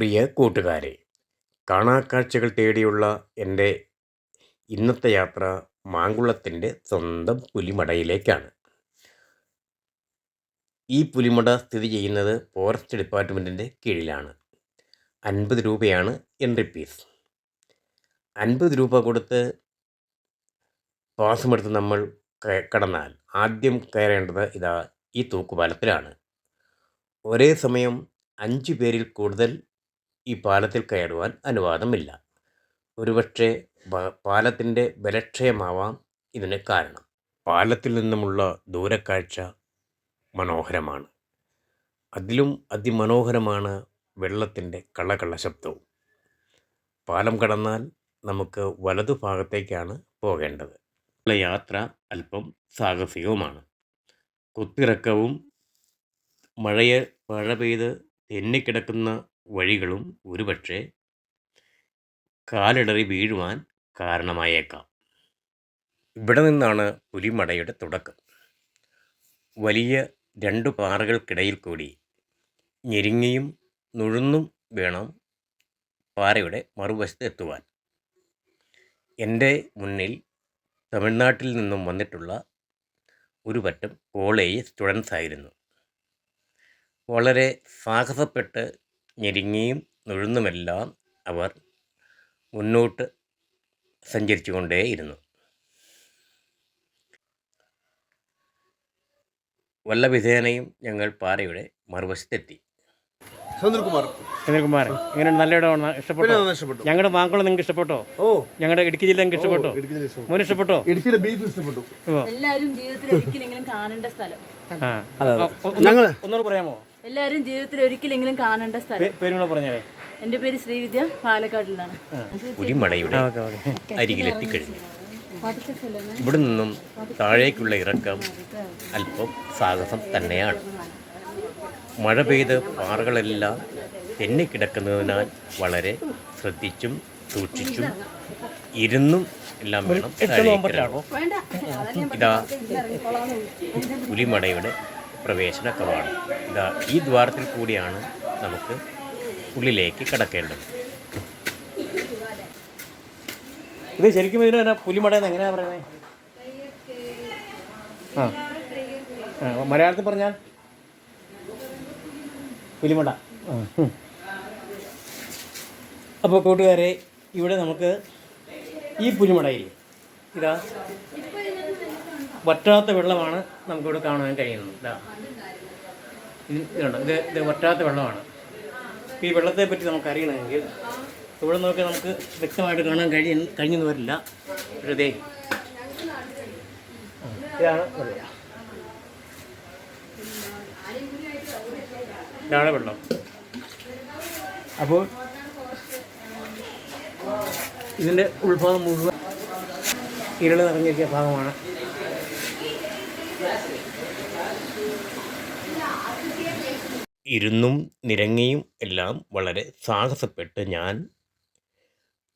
പ്രിയ കൂട്ടുകാരെ കാണാക്കാഴ്ചകൾ തേടിയുള്ള എന്റെ ഇന്നത്തെ യാത്ര മാങ്കുളത്തിന്റെ സ്വന്തം പുലിമടയിലേക്കാണ്. ഈ പുലിമട സ്ഥിതി ചെയ്യുന്നത് ഫോറസ്റ്റ് ഡിപ്പാർട്ട്മെന്റിന്റെ കീഴിലാണ്. അൻപത് രൂപയാണ് എൻട്രി ഫീസ്. അൻപത് രൂപ കൊടുത്ത് പാസമെടുത്ത് നമ്മൾ കടന്നാൽ ആദ്യം കയറേണ്ടത് ഇതാ ഈ തൂക്കുപാലത്തിലാണ്. ഒരേ സമയം അഞ്ച് പേരിൽ കൂടുതൽ ഈ പാലത്തിൽ കയറുവാൻ അനുവാദമില്ല. ഒരുപക്ഷെ പാലത്തിന്റെ ബലക്ഷയമാവാം ഇതിന് കാരണം. പാലത്തിൽ നിന്നുമുള്ള ദൂരക്കാഴ്ച മനോഹരമാണ്. അതിലും അതിമനോഹരമാണ് വെള്ളത്തിന്റെ കളകള ശബ്ദവും. പാലം കടന്നാൽ നമുക്ക് വലതു ഭാഗത്തേക്കാണ് പോകേണ്ടത്. യാത്ര അല്പം സാഹസികവുമാണ്. കുത്തിറക്കവും മഴയെ മഴ പെയ്ത് തെന്നിക്കിടക്കുന്ന വഴികളും ഒരുപക്ഷെ കാലിടറി വീഴുവാൻ കാരണമായേക്കാം. ഇവിടെ നിന്നാണ് പുലിമടയുടെ തുടക്കം. വലിയ രണ്ട് പാറകൾക്കിടയിൽ കൂടി ഞെരുങ്ങിയും നുഴുന്നും വേണം പാറയുടെ മറുവശത്ത് എത്തുവാൻ. എന്റെ മുന്നിൽ തമിഴ്നാട്ടിൽ നിന്നും വന്നിട്ടുള്ള ഒരു പറ്റം കോളേജ് സ്റ്റുഡൻസ് ആയിരുന്നു വളരെ സാഹസപ്പെട്ട് ഞെരുങ്ങിയും നുഴന്നുമെല്ലാം അവർ മുന്നോട്ട് സഞ്ചരിച്ചു കൊണ്ടേയിരുന്നു വല്ലവിധേനയും ഞങ്ങൾ പാറയുടെ മറുവശത്തെത്തി. സുനിൽകുമാർ. സുനിൽകുമാർ എങ്ങനെ നല്ല ഇടമാണ് ഇഷ്ടപ്പെട്ടോ ഇഷ്ടപ്പെട്ടു. ഞങ്ങളുടെ മാങ്കുളം നിങ്ങൾക്ക് ഇഷ്ടപ്പെട്ടോ? ഓ. ഞങ്ങളുടെ ഇടുക്കി ജില്ല നിങ്ങൾക്ക് ഇഷ്ടപ്പെട്ടോ? മോന് ഇഷ്ടപ്പെട്ടോ? ഇടുക്കിയിലെ ബീഫ് ഇഷ്ടപ്പെട്ടു. എല്ലാവരും ജീവിതത്തിൽ ഒരിക്കലെങ്കിലും കാണേണ്ട സ്ഥലം. ആ. ഞങ്ങൾ ഒന്നുകൂടെ പറയാമോ? എല്ലാവരും ജീവിതത്തിൽ ഒരിക്കലെങ്കിലും കാണേണ്ട സ്ഥലം. പേ- പേരും പറഞ്ഞേ എന്റെ പേര് ശ്രീവിദ്യ പാലക്കാട്ടിലാണ്. അരികിലെത്തിക്കഴിഞ്ഞു. ഇവിടെ നിന്നും താഴേക്കുള്ള ഇറക്കം അല്പം സാഹസം തന്നെയാണ്. മഴ പെയ്ത് പാറകളെല്ലാം തെന്നിക്കിടക്കുന്നതിനാൽ വളരെ ശ്രദ്ധിച്ചും സൂക്ഷിച്ചും ഇരുന്നും എല്ലാം വേണം. ഇതാ പുലിമടയുടെ പ്രവേശന കവാടം ഇതാ ഈ ദ്വാരത്തിൽ കൂടിയാണ് നമുക്ക് ഉള്ളിലേക്ക് കിടക്കേണ്ടത്. ഇത് ശരിക്കും ഇതിന് തന്നെ പുലിമടയെന്ന് എങ്ങനെയാ പറയുന്നത് ആ. മലയാളത്തിൽ പറഞ്ഞാൽ പുലിമട. അപ്പോൾ കൂട്ടുകാരെ ഇവിടെ നമുക്ക് ഈ പുലിമടയിൽ ഇതാ. വറ്റാത്ത വെള്ളമാണ് നമുക്കിവിടെ കാണാൻ കഴിയുന്നത്. ഇത് ഇതുണ്ട്. ഇത് ഇത് വറ്റാത്ത വെള്ളമാണ്. ഈ വെള്ളത്തെ പറ്റി നമുക്ക് അറിയണമെങ്കിൽ ഇവിടെ നോക്കി നമുക്ക് വ്യക്തമായിട്ട് കാണാൻ കഴിയ കഴിഞ്ഞെന്ന് വരില്ല. ദേ ഇതാണ് വെള്ളം. ഇതാണ് വെള്ളം. അപ്പോൾ ഇതിന്റെ ഉൾഭാഗം മുഴുവൻ ഇരൾ നിറഞ്ഞിരിക്കുന്ന ഭാഗമാണ് ഇരുന്നും നിരങ്ങിയും എല്ലാം വളരെ സാഹസപ്പെട്ട് ഞാൻ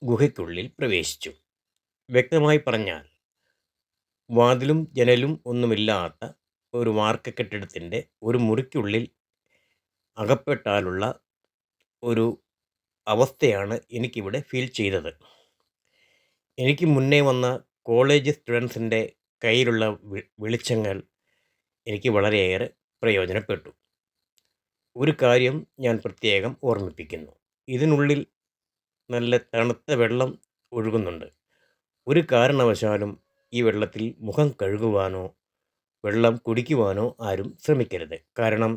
ഗുഹയ്ക്കുള്ളിൽ പ്രവേശിച്ചു. വ്യക്തമായി പറഞ്ഞാൽ വാതിലും ജനലും ഒന്നുമില്ലാത്ത ഒരു വാർക്ക കെട്ടിടത്തിന്റെ ഒരു മുറിക്കുള്ളിൽ അകപ്പെട്ടാലുള്ള ഒരു അവസ്ഥയാണ് എനിക്കിവിടെ ഫീൽ ചെയ്തത്. എനിക്ക് മുന്നേ വന്ന കോളേജ് സ്റ്റുഡൻസിന്റെ കയ്യിലുള്ള വെളിച്ചങ്ങൾ എനിക്ക് വളരെയേറെ പ്രയോജനപ്പെട്ടു. ഒരു കാര്യം ഞാൻ പ്രത്യേകം ഓർമ്മിപ്പിക്കുന്നു. ഇതിനുള്ളിൽ നല്ല തണുത്ത വെള്ളം ഒഴുകുന്നുണ്ട്. ഒരു കാരണവശാലും ഈ വെള്ളത്തിൽ മുഖം കഴുകുവാനോ വെള്ളം കുടിക്കുവാനോ ആരും ശ്രമിക്കരുത്. കാരണം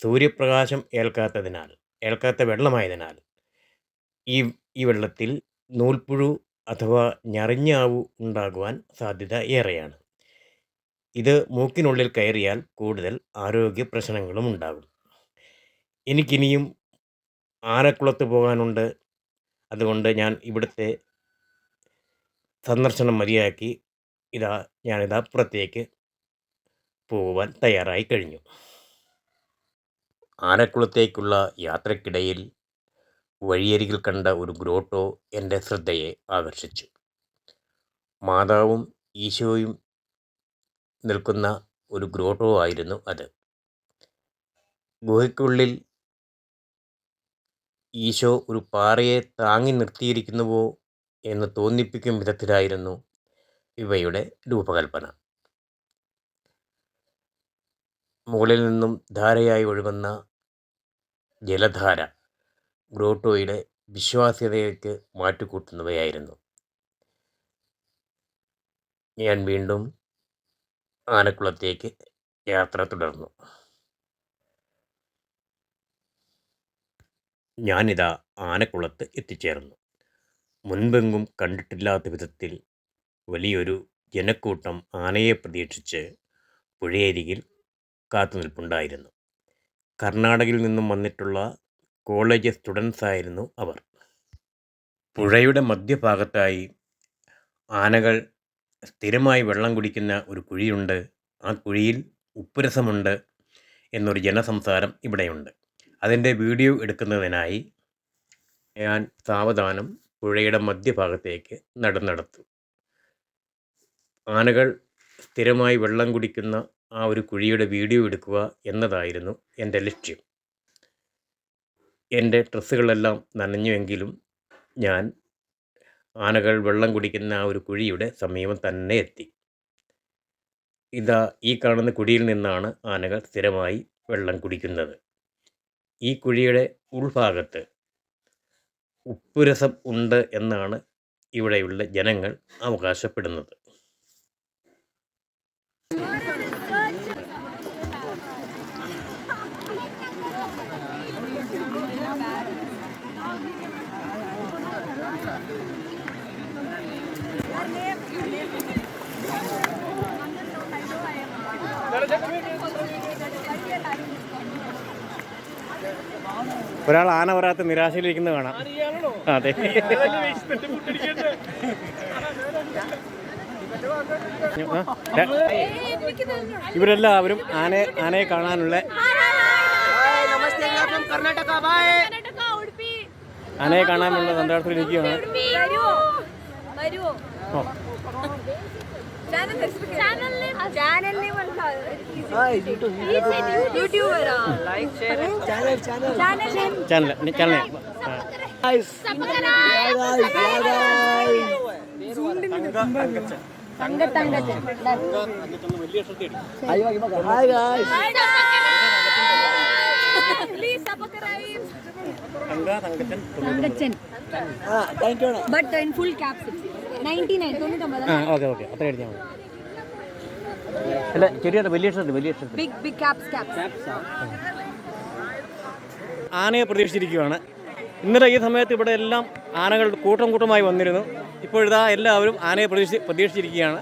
സൂര്യപ്രകാശം ഏൽക്കാത്തതിനാൽ ഏൽക്കാത്ത വെള്ളമായതിനാൽ ഈ ഈ വെള്ളത്തിൽ നൂൽപ്പുഴു അഥവാ ഞറിഞ്ഞാവു ഉണ്ടാകുവാൻ സാധ്യത ഏറെയാണ്. ഇത് മൂക്കിനുള്ളിൽ കയറിയാൽ കൂടുതൽ ആരോഗ്യ പ്രശ്നങ്ങളും ഉണ്ടാകും. എനിക്കിനിയും ആനക്കുളത്ത് പോകാനുണ്ട്. അതുകൊണ്ട് ഞാൻ ഇവിടുത്തെ സന്ദർശനം മതിയാക്കി. ഇതാ ഞാനിതാ പുറത്തേക്ക് പോകുവാൻ തയ്യാറായി കഴിഞ്ഞു. ആനക്കുളത്തേക്കുള്ള യാത്രക്കിടയിൽ വഴിയരികിൽ കണ്ട ഒരു ഗ്രോട്ടോ എന്റെ ശ്രദ്ധയെ ആകർഷിച്ചു. മാതാവും ഈശോയും നിൽക്കുന്ന ഒരു ഗ്രോട്ടോ ആയിരുന്നു അത്. ഗുഹയ്ക്കുള്ളിൽ ഈശോ ഒരു പാറയെ താങ്ങി നിർത്തിയിരിക്കുന്നുവോ എന്ന് തോന്നിപ്പിക്കും വിധത്തിലായിരുന്നു ഇവയുടെ രൂപകൽപ്പന. മുകളിൽ നിന്നും ധാരയായി ഒഴുകുന്ന ജലധാര ഗ്രോട്ടോയുടെ വിശ്വാസ്യതയ്ക്ക് മാറ്റുകൂട്ടുന്നവയായിരുന്നു. ഞാൻ വീണ്ടും ആനക്കുളത്തേക്ക് യാത്ര തുടർന്നു. ഞാനിതാ ആനക്കുളത്ത് എത്തിച്ചേർന്നു. മുൻപെങ്ങും കണ്ടിട്ടില്ലാത്ത വിധത്തിൽ വലിയൊരു ജനക്കൂട്ടം ആനയെ പ്രതീക്ഷിച്ച് പുഴയരികിൽ കാത്തുനിൽപ്പുണ്ടായിരുന്നു കർണാടകയിൽ നിന്നും വന്നിട്ടുള്ള കോളേജ് സ്റ്റുഡൻസ് ആയിരുന്നു അവർ. പുഴയുടെ മധ്യഭാഗത്തായി ആനകൾ സ്ഥിരമായി വെള്ളം കുടിക്കുന്ന ഒരു കുഴിയുണ്ട്. ആ കുഴിയിൽ ഉപ്പുരസമുണ്ട് എന്നൊരു ജനസംസാരം ഇവിടെയുണ്ട്. അതിന്റെ വീഡിയോ എടുക്കുന്നതിനായി ഞാൻ സാവധാനം പുഴയുടെ മധ്യഭാഗത്തേക്ക് നടന്നെടുത്തു. ആനകൾ സ്ഥിരമായി വെള്ളം കുടിക്കുന്ന ആ ഒരു കുഴിയുടെ വീഡിയോ എടുക്കുക എന്നതായിരുന്നു എന്റെ ലക്ഷ്യം. എന്റെ ഡ്രസ്സുകളെല്ലാം നനഞ്ഞുവെങ്കിലും ഞാൻ ആനകൾ വെള്ളം കുടിക്കുന്ന ആ ഒരു കുഴിയുടെ സമീപം തന്നെ എത്തി. ഇതാ ഈ കാണുന്ന കുഴിയിൽ നിന്നാണ് ആനകൾ സ്ഥിരമായി വെള്ളം കുടിക്കുന്നത്. ഈ കുഴിയുടെ ഉൾഭാഗത്ത് ഉപ്പുരസം ഉണ്ട് എന്നാണ് ഇവിടെയുള്ള ജനങ്ങൾ അവകാശപ്പെടുന്നത്. ഒരാൾ ആന വരാത്ത നിരാശയിലിരിക്കുന്നത് കാണാം. അതെ. ഇവരെല്ലാം ഇവരെല്ലാവരും ആനയെ ആനയെ കാണാനുള്ള ആനയെ കാണാനുള്ള channel channel name channel name ಅಂತ hi YouTube YouTuber like share channel channel channel name channel channel guys ತಂಗ ತಂಗ ಹಾಯ್ ಗೈಸ್ ಪ್ಲೀಸ್ ಸಬ್ಸ್ಕ್ರೈಬ್ ತಂಗ ತಂಗಚನ್ ತಂಗಚನ್ ಹಾ thank you but in full caps ആ ഓക്കെ ഓക്കെ. അത്ര അടിച്ചാൽ മതി. അല്ല ചെറിയ വലിയ വലിയ ആനയെ പ്രതീക്ഷിച്ചിരിക്കുകയാണ്. ഇന്നലെ ഈ സമയത്ത് ഇവിടെ എല്ലാം ആനകൾ കൂട്ടം കൂട്ടമായി വന്നിരുന്നു. ഇപ്പോഴിതാ എല്ലാവരും ആനയെ പ്രതീക്ഷി പ്രതീക്ഷിച്ചിരിക്കുകയാണ്.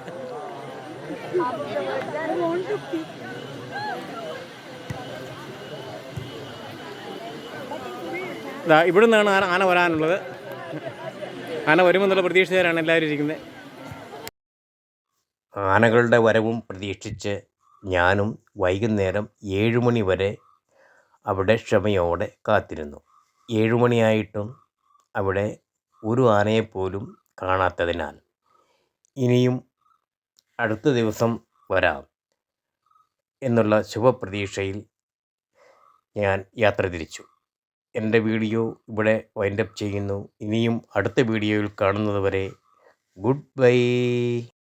ഇവിടുന്നാണ് ഇവിടെ നിന്നാണ് ആന ആന വരാനുള്ളത്. ആന വരുമെന്നുള്ള പ്രതീക്ഷയിലാണ് എല്ലാവരും ഇരിക്കുന്നത്. ആനകളുടെ വരവും പ്രതീക്ഷിച്ച് ഞാനും വൈകുന്നേരം ഏഴ് മണി വരെ അവിടെ ക്ഷമയോടെ കാത്തിരുന്നു. ഏഴ് മണിയായിട്ടും അവിടെ ഒരു ആനയെപ്പോലും കാണാത്തതിനാൽ ഇനിയും അടുത്ത ദിവസം വരാം എന്നുള്ള ശുഭപ്രതീക്ഷയിൽ ഞാൻ യാത്ര തിരിച്ചു. എന്റെ വീഡിയോ ഇവിടെ വൈൻഡപ്പ് ചെയ്യുന്നു. ഇനിയും അടുത്ത വീഡിയോയിൽ കാണുന്നത് വരെ ഗുഡ് ബൈ.